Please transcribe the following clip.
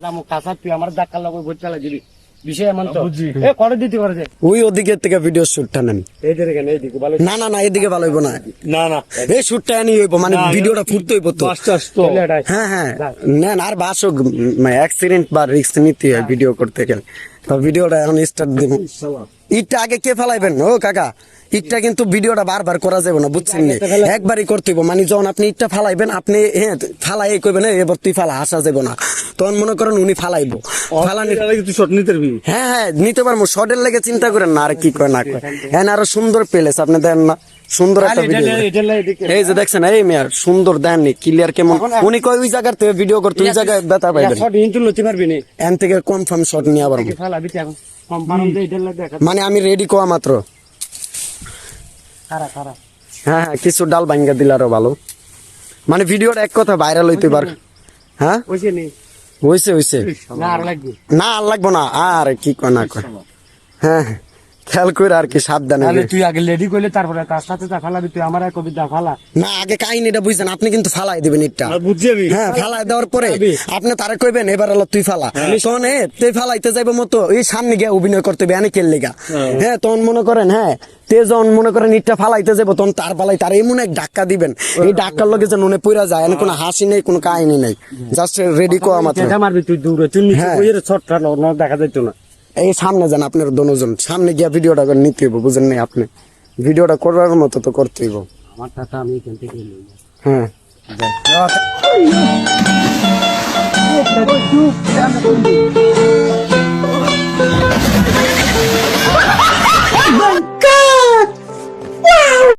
দামু তুই আমার ধাক্কা লাগবে ভোট চালা দিবি। বিষয় এমন তো। এ করে দিতে করে ওই ওদিকে থেকে ভিডিও শুটটা নেন। এইদের এখানে এইদিকে ভালো না না না এদিকে ভালো হইব না। না না। এই শুটটা এনে হইব মানে ভিডিওটা ফুটতে হইব তো। হ্যাঁ হ্যাঁ। নেন আর বাসক অ্যাক্সিডেন্ট বা রিস্ক নিতে হয় ভিডিও করতে গেলে। তো ভিডিওটা এখন স্টার্ট দিব। ইটটা আগে কে ফেলাইবেন? ও কাকা ইটটা কিন্তু ভিডিওটা বারবার করা যাবে না বুঝছেন নি? একবারই করতে হইব। মানে যখন আপনি ইটটা ফালাইবেন আপনি হ্যাঁ ফালাই কইবেন "এই, এবার তুই ফালা আসা যাবে না। তখন মনে করেন উনি ফালাইবো। ফালানি তুই শট নিতে পারবি। হ্যাঁ হ্যাঁ নিতে পারব। শর্টের লেগে চিন্তা করেন না আর কি করে না করে হ্যাঁ আরও সুন্দর প্লেস আপনি দেন না। সুন্দর একটা ভিডিও এই যে দেখছেন এই মিয়ার সুন্দর দেননি ক্লিয়ার কেমন? উনি কয় ওই জায়গার থেকে ভিডিও করতে ওই জায়গায় ব্যথা পাইবেন। শট ইঞ্চু লতি পারবি নি। এন থেকে কনফার্ম শট নিয়ে আবার এখন মানে আমি রেডি কোয়া মাত্র। হ্যাঁ হ্যাঁ কিছু ডাল ভাঙ্গা দিলে আরও ভালো। মানে ভিডিওটা এক কথা ভাইরাল হইতে পার। হ্যাঁ? হইছে হইছে। না আর লাগবে। না আর লাগবো না। আর কি কয় না কয়। হ্যাঁ হ্যাঁ। খেয়াল করে আর কি সাবধানে তাহলে তুই আগে লেডি করলে তারপরে তার সাথে তা ফালাবি তুই আমার এক কবিতা ফালা। না আগে কাহিনীটা বুঝছেন আপনি কিন্তু ফালাই দিবেন ইটটা। আর বুঝছি আমি। হ্যাঁ ফালাই দেওয়ার পরে আপনি তারে কইবেন এবার হলো তুই ফালা। তখন এ তুই ফালাইতে যাইব মতো এই সামনে গিয়ে অভিনয় করতে হবে অনেকের লেগা। হ্যাঁ। তখন মনে করেন হ্যাঁ তে যখন মনে করেন ইটটা ফালাইতে যাব তখন তার ফালাই তার এমন এক ডাক্কা দিবেন। এই ডাক্কার লগে যেন উনি পুরা যায় এনে কোনো হাসি নেই কোনো কাহিনী নেই। জাস্ট রেডি কোয়া মাত্র। এটা মারবি তুই দূরে। তুই হ্যাঁ। না দেখা যাইতো না। এই সামনে যান আপনার দনুজন। সামনে গিয়া ভিডিওটা করে নিতে হইব বুঝেন নাই আপনি? ভিডিওটা করার মতো তো করতে হইব। আমার টাকা আমি এখান থেকে হ্যাঁ।